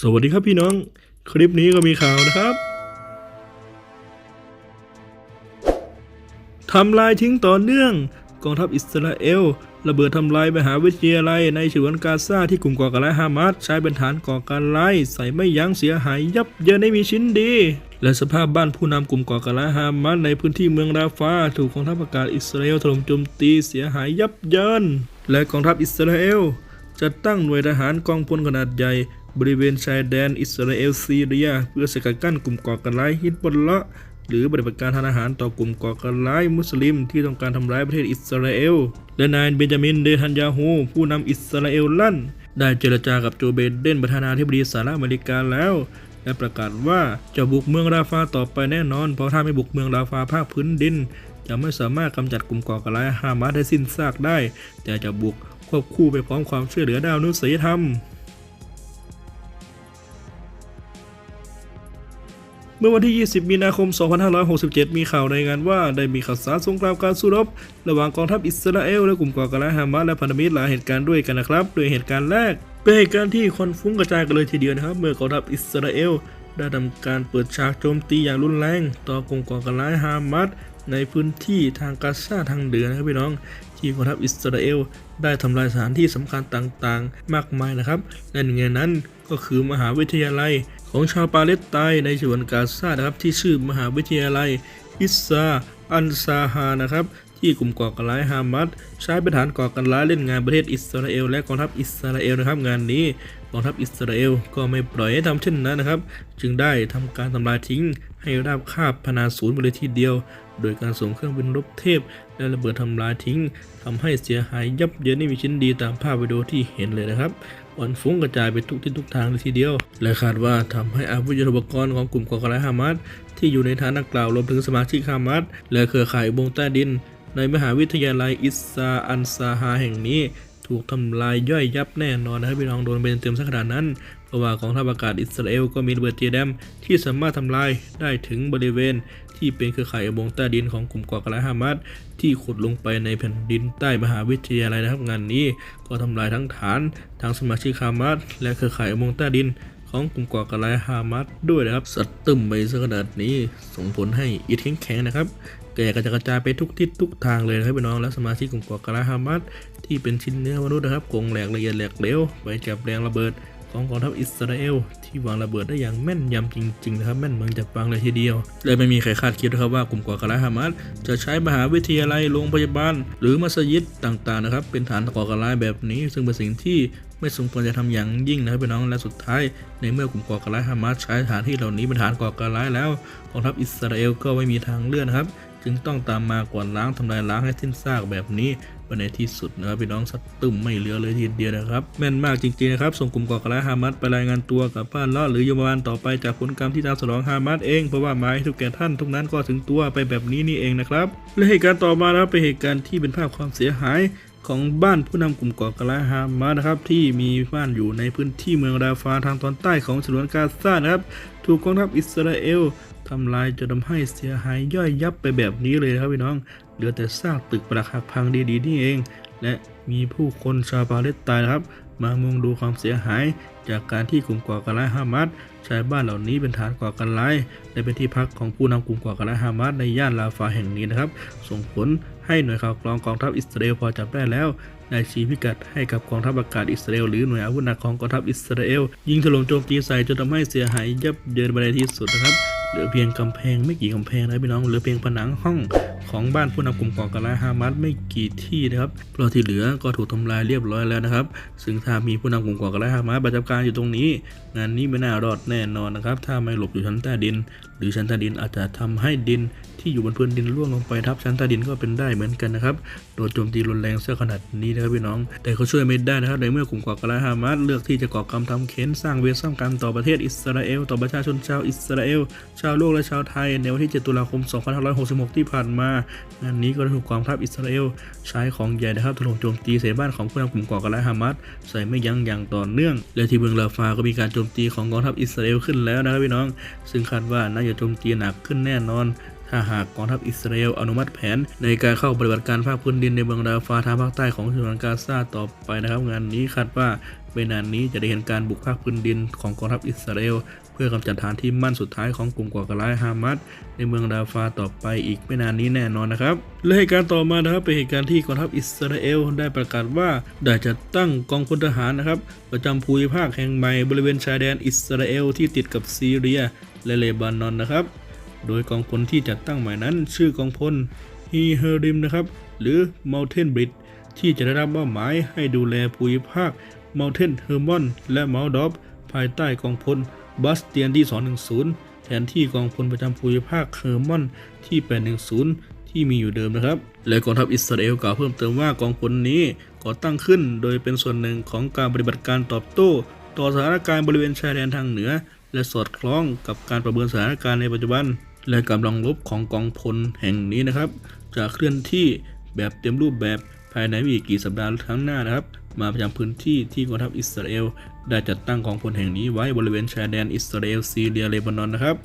สวัสดีครับพี่น้อง คลิปนี้ก็มีข่าวนะครับทำลายทิ้งต่อเนื่อง กองทัพอิสราเอล ระเบิดทำลายมหาวิทยาลัยในฉนวนกาซาที่กลุ่มก่อการร้ายฮามาสใช้เป็นฐานก่อการร้ายใส่ไม่ยั้งเสียหายยับเยินไม่มีชิ้นดี และสภาพบ้านผู้นำกลุ่มก่อการร้ายฮามาสในพื้นที่เมืองราฟาถูกกองทัพอากาศอิสราเอลถล่มโจมตีเสียหายยับเยินและกองทัพอิสราเอลจัดตั้งหน่วยทหารกองพลขนาดใหญ่ บริเวณชายแดนอิสราเอลซีเรีย เพื่อสกัดกั้นกลุ่มก่อการร้ายฮิตบอลละหรือปฏิบัติการทางอาหารต่อกลุ่มก่อการร้ายมุสลิมที่ต้องการทำร้ายประเทศอิสราเอล และนายเบนจามิน เดทันยาฮูผู้นำอิสราเอลลั่น ได้เจรจากับโจเบเดนประธานาธิบดีสหรัฐอเมริกาแล้ว และประกาศว่าจะบุกเมืองราฟาต่อไปแน่นอน เพราะถ้าไม่บุกเมืองราฟาภาคพื้นดิน จะไม่สามารถกำจัดกลุ่มก่อการร้ายฮามาสได้สิ้นซากได้ แต่จะบุกควบคู่ไปพร้อมความช่วยเหลือด้านมนุษยธรรม เมื่อวันที่ 20 มีนาคม 2567 มีข่าวรายงานว่าได้มีข่าวสารสงครามการสู้รบ ระหว่างกองทัพอิสราเอลและกลุ่มก่อการร้ายฮามาสและพันธมิตรหลายเหตุการณ์ด้วยกันนะครับ โดยเหตุการณ์แรก เป็นเหตุการณ์ที่ควันฟุ้งกระจายกันเลยทีเดียวนะครับ เมื่อกองทัพอิสราเอลได้ทำการเปิดฉากโจมตีอย่างรุนแรง ต่อกลุ่มก่อการร้ายฮามาสในพื้นที่ทางกาซาทางเหนือนะครับพี่น้อง ที่กองทัพอิสราเอลได้ทำลายสถานที่สำคัญต่างๆ มากมายนะครับและหนึ่งในนั้นก็คือมหาวิทยาลัย ของชาวปาเลสไตน์ในฉนวนกาซานะครับที่ชื่อมหาวิทยาลัยอิสซาอันซาฮานะครับ ที่กลุ่มก่อการร้ายฮามัสใช้เป็นฐานก่อการร้ายเล่นงานประเทศอิสราเอลและกองทัพอิสราเอลนะครับงานนี้กองทัพอิสราเอลก็ไม่ปล่อยให้ทำเช่นนั้นนะครับ จึงได้ทำการทำลายทิ้ง ให้ราบคาบพนาศูนย์ไปเลยทีเดียว โดยการส่งเครื่องบินรบเทพ และระเบิดทำลายทิ้งทำให้เสียหายยับเยินไม่มีชิ้นดีตามภาพวิดีโอที่เห็นเลยนะครับควันฟุ้งกระจายไปทุกทิศทุกทางเลยทีเดียว และคาดว่าทำให้อาวุธยุทโธปกรณ์ของกลุ่มก่อการร้ายฮามาสที่อยู่ในฐานดังกล่าวรวมถึงสมาชิกฮามาสและเครือข่ายอุโมงใต้ดิน ในมหาวิทยาลัยอิสซาอันซาฮาแห่งนี้ถูกทำลายย่อยยับแน่นอนนะครับพี่น้องโดนเป็นเต็มสักขนาดนั้นเพราะว่ากองทัพอากาศอิสราเอลก็มีระเบิดเจแดมที่สามารถทำลายได้ถึงบริเวณ ที่เป็นเครือข่ายอุโมงค์ใต้ดินของกลุ่มก่อการร้ายฮามาสที่ขุดลงไปในแผ่นดินใต้มหาวิทยาลัยนะครับงานนี้ ก็ทำลายทั้งฐานทั้งสมาชิกฮามาสและเครือข่ายอุโมงค์ใต้ดินของกลุ่มก่อการร้ายฮามาสด้วยนะครับ สัตว์ตึมไปซะขนาดนี้ส่งผลให้อิฐแข็งๆนะครับ แก่กระจายกระจายไปทุกทิศทุกทางเลยนะครับพี่น้องและสมาชิกกลุ่มก่อกราฮามาสที่เป็นชิ้นเนื้อมนุษย์นะครับกงแหลกละเอียดแหลกเหลวไปจับแรงระเบิดของกองทัพอิสราเอลที่วางระเบิดได้อย่างแม่นยำจริงๆนะครับแม่นเมืองจากฟังเลยทีเดียวและไม่มีใครคาดคิดนะครับว่ากลุ่มก่อการร้ายฮามาสจะใช้มหาวิทยาลัยโรงพยาบาล หรือมัสยิดต่างๆนะครับเป็นฐานก่อการร้ายแบบนี้ ซึ่งเป็นสิ่งที่ไม่สมควรจะทำอย่างยิ่งนะครับพี่น้องและสุดท้าย ในเมื่อกลุ่มก่อการร้ายฮามาสใช้สถานที่เหล่านี้เป็นฐานก่อการร้ายแล้วกองทัพอิสราเอลก็ไม่มีทางเลือกนะครับ จึงต้องตามมากวาดล้างทำลายล้างให้สิ้นซากแบบนี้ไปในที่สุดนะครับพี่น้องสัตว์ตุ่มไม่เหลือเลยทีเดียวนะครับแม่นมากจริงๆนะครับส่งกลุ่มก่อการร้ายฮามาสไปรายงานตัวกับบ้านเลาะหรือโยมบาลต่อไปจากผลกรรมที่ตามสนองฮามาสเองเพราะว่าหมายทุกแก่ท่านทุกนั้นก็ถึงตัวไปแบบนี้นี่เองนะครับและเหตุการณ์ต่อมานะครับเป็นเหตุการณ์ที่เป็นภาพความเสียหายของบ้านผู้นำกลุ่มก่อการร้ายฮามาสนะครับที่มีบ้านอยู่ในพื้นที่เมืองราฟาทางตอนใต้ของฉนวนกาซานะครับถูกกองทัพอิสราเอล ทำลายจนทำให้เสียหายย่อยยับไปแบบนี้เลยครับพี่น้อง เหลือแต่ซากตึกปรักหักพังดีๆนี่เอง และมีผู้คนชาวปาเลสไตน์ครับ มามุงดูความเสียหาย จากการที่กลุ่มก่อการร้ายฮามาสใช้บ้านเหล่านี้เป็นฐานก่อการร้ายและเป็นที่พักของผู้นำกลุ่มก่อการร้ายฮามาสในย่านลาฟาแห่งนี้นะครับ ส่งผลให้หน่วยข่าวกรองกองทัพอิสราเอลพอจับได้แล้วได้ชี้พิกัดให้กับกองทัพอากาศอิสราเอลหรือหน่วยอาวุธหนักของกองทัพอิสราเอลยิงถล่มโจมตีใส่จนทำให้เสียหายยับเยินไปในที่สุดนะครับ เหลือเพียงกำแพงไม่กี่กำแพงนะพี่น้องเหลือเพียงผนังห้องของบ้านผู้นำกลุ่มก่อการร้ายฮามาสไม่กี่ที่นะครับเพราะที่เหลือก็ถูกทำลายเรียบร้อยแล้วนะครับ ซึ่งถ้ามีผู้นำกลุ่มก่อการร้ายฮามาสประจำการอยู่ตรงนี้ งานนี้ไม่น่ารอดแน่นอนนะครับ ถ้าไม่หลบอยู่ชั้นใต้ดิน หรือชั้นใต้ดินอาจจะทำให้ดิน ที่อยู่บนพื้นดินร่วงลงไปทับชั้นใต้ดินก็เป็นได้เหมือนกันนะครับโดนโจมตีรุนแรงเสียขนาดนี้นะครับพี่น้อง แต่เขาช่วยไม่ได้นะครับในเมื่อกลุ่มก่อการร้ายฮามาสเลือกที่จะก่อกรรมทำเค้นสร้างเวรสร้างกรรมต่อประเทศอิสราเอลต่อประชาชนชาวอิสราเอลชาวโลกและชาวไทย ในวันที่ 7 ตุลาคม 2566 ที่ผ่านมางานนี้ก็ได้ถูกกองทัพอิสราเอลใช้ของใหญ่นะครับถล่มโจมตีใส่บ้านของผู้นำกลุ่มก่อการร้ายฮามาสใส่ไม่ยั้งอย่างต่อเนื่อง และที่เมืองลาฟาก็มีการโจมตีของกองทัพอิสราเอลขึ้นแล้วนะครับพี่น้อง ซึ่งคาดว่าน่าจะโจมตีหนักขึ้นแน่นอน ถ้าหากกองทัพอิสราเอลอนุมัติแผน ในการเข้าปฏิบัติการภาคพื้นดินในเมืองราฟาทางภาคใต้ของฉนวนกาซาต่อไปนะครับ งานนี้คาดว่าไม่นานนี้จะได้เห็นการบุกภาคพื้นดินของกองทัพอิสราเอลเพื่อกำจัดฐานที่มั่นสุดท้ายของกลุ่มก่อการร้ายฮามาสในเมืองดาฟาต่อไปอีกไม่นานนี้แน่นอนนะครับ และเหตุการณ์ต่อมานะครับเป็นเหตุการณ์ที่กองทัพอิสราเอลได้ประกาศว่าได้จัดตั้งกองพลทหารนะครับ ประจำภูมิภาคแห่งใหม่บริเวณชายแดนอิสราเอลที่ติดกับซีเรียและเลบานอนนะครับ โดยกองพลที่จัดตั้งใหม่นั้น ชื่อกองพลฮีเฮริมนะครับ หรือ Mountain Bridge ที่จะได้รับมอบหมายให้ดูแลภูมิภาค Mountain Hermon และ m o u n d o p ภายใต้กองพลบัสเตียนที่ 210 แทนที่กองพลประจำภูมิภาคเฮอร์มอนที่ 810 ที่มีอยู่เดิมนะครับ และกองทัพอิสราเอลกล่าวเพิ่มเติมว่ากองพลนี้ก่อตั้งขึ้นโดยเป็นส่วนหนึ่งของการปฏิบัติการตอบโต้ ต่อสถานการณ์บริเวณชายแดนทางเหนือ และสอดคล้องกับการประเมินสถานการณ์ในปัจจุบัน และกำลังรบของกองพลแห่งนี้นะครับ จะเคลื่อนที่แบบเต็มรูปแบบภายในไม่กี่สัปดาห์ข้างหน้านะครับ มาประจำพื้นที่ที่กองทัพอิสราเอลได้จัดตั้งกองพลแห่งนี้ไว้บริเวณชายแดนอิสราเอลซีเรียเลบานอนนะครับ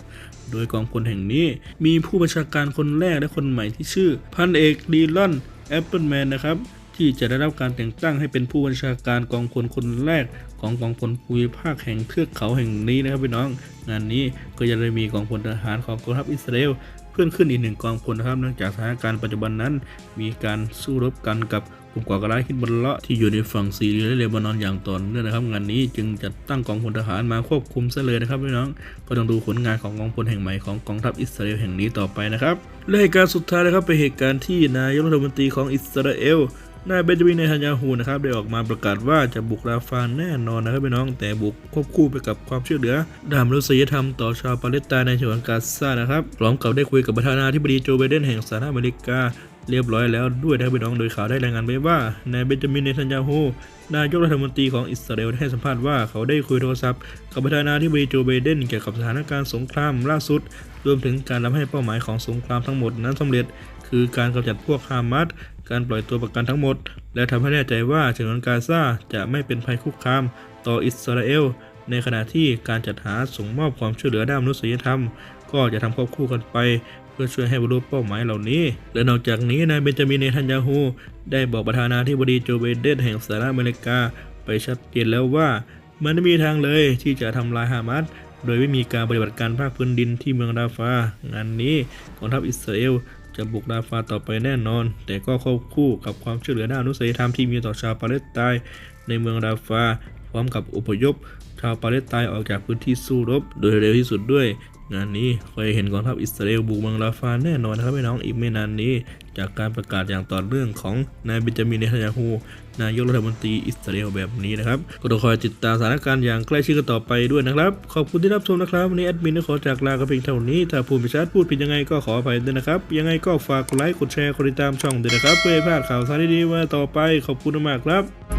โดยกองพลแห่งนี้มีผู้บัญชาการคนแรกและคนใหม่ที่ชื่อ พันเอกดีลอนแอปเปิลแมนนะครับที่จะได้รับการแต่งตั้งให้เป็นผู้บัญชาการกองพลคนแรกของกองพลภูมิภาคแห่งเทือกเขาแห่งนี้นะครับพี่น้อง งานนี้ก็จะได้มีกองพลทหารของกองทัพอิสราเอลเพื่อนขึ้นอีกหนึ่งกองพลนะครับเนื่องจากสถานการณ์ปัจจุบันนั้น มีการสู้รบกันกับกลุ่มก่อการร้ายฮิดบัลเลาะที่อยู่ในฝั่งซีเรียและเลบานอนอย่างต่อเนื่องนะครับ งานนี้จึงจัดตั้งกองพลทหารมาควบคุมซะเลยนะครับพี่น้อง ก็ต้องดูผลงานของกองพลแห่งใหม่ของกองทัพอิสราเอลแห่งนี้ต่อไปนะครับและเหตุการณ์สุดท้ายนะครับเป็นเหตุการณ์ที่นายกรัฐมนตรีของอิสราเอล นายเบนจามินเนทันยาฮูนะครับได้ออกมาประกาศว่าจะบุกราฟาแน่นอนนะครับพี่น้องแต่บุกควบคู่ไปกับความช่วยเหลือด้านมนุษยธรรมต่อชาวปาเลสไตน์ในฉนวนกาซานะครับพร้อมกับได้คุยกับประธานาธิบดีโจไบเดนแห่งสหรัฐอเมริกาเรียบร้อยแล้วด้วยนะครับพี่น้องโดยข่าวได้รายงานไว้ว่านายเบนจามินเนทันยาฮูนายกรัฐมนตรีของอิสราเอลได้ให้สัมภาษณ์ว่าเขาได้คุยโทรศัพท์กับประธานาธิบดีโจไบเดนเกี่ยวกับสถานการณ์สงครามล่าสุด รวมถึงการทำให้เป้าหมายของสงครามทั้งหมดนั้นสำเร็จ คือการกำจัดพวกฮามาสการปล่อยตัวประกันทั้งหมด และทำให้แน่ใจว่าฉนวนกาซาจะไม่เป็นภัยคุกคาม ต่ออิสราเอล ในขณะที่การจัดหาส่งมอบความช่วยเหลือด้านมนุษยธรรม ก็จะทำควบคู่กันไป เพื่อช่วยให้บรรลุเป้าหมายเหล่านี้ และนอกจากนี้นายเบนจามินเนทันยาฮูได้บอกประธานาธิบดีโจไบเดนแห่งสหรัฐอเมริกา ไปชัดเจนแล้วว่ามันไม่มีทางเลยที่จะทำลายฮามาสโดยไม่มีการปฏิบัติการภาคพื้นดินที่เมืองราฟางานนี้กองทัพอิสราเอล จะบุกราฟาต่อไปแน่นอน แต่ก็ควบคู่กับความช่วยเหลือด้านอนุษยธรรมที่มีต่อชาวปาเลสไตน์ในเมืองราฟาพร้อมกับอพยพ ชาวปาเลสไตน์ออกจากพื้นที่สู้รบ โดยเร็วที่สุดด้วย งานนี้เคยเห็นกองทัพอิสราเอลบุกเมืองราฟาแน่นอนนะครับพี่น้องอีกไม่นานนี้ จากการประกาศอย่างต่อเนื่องของนายเบนจามินเนทันยาฮูนายกรัฐมนตรีอิสราเอลแบบนี้นะครับ ก็ต้องคอยติดตามสถานการณ์อย่างใกล้ชิดกันต่อไปด้วยนะครับ ขอบคุณที่รับชมนะครับ วันนี้แอดมินต้องขอจากลากันเพียงเท่านี้ ถ้าพูดไม่ชัดพูดผิดยังไงก็ขออภัยด้วยนะครับ ยังไงก็ฝากกดไลค์กดแชร์กดติดตามช่องด้วยนะครับเพื่อให้พลาดข่าวสารดีๆมาต่อไปขอบคุณมากครับ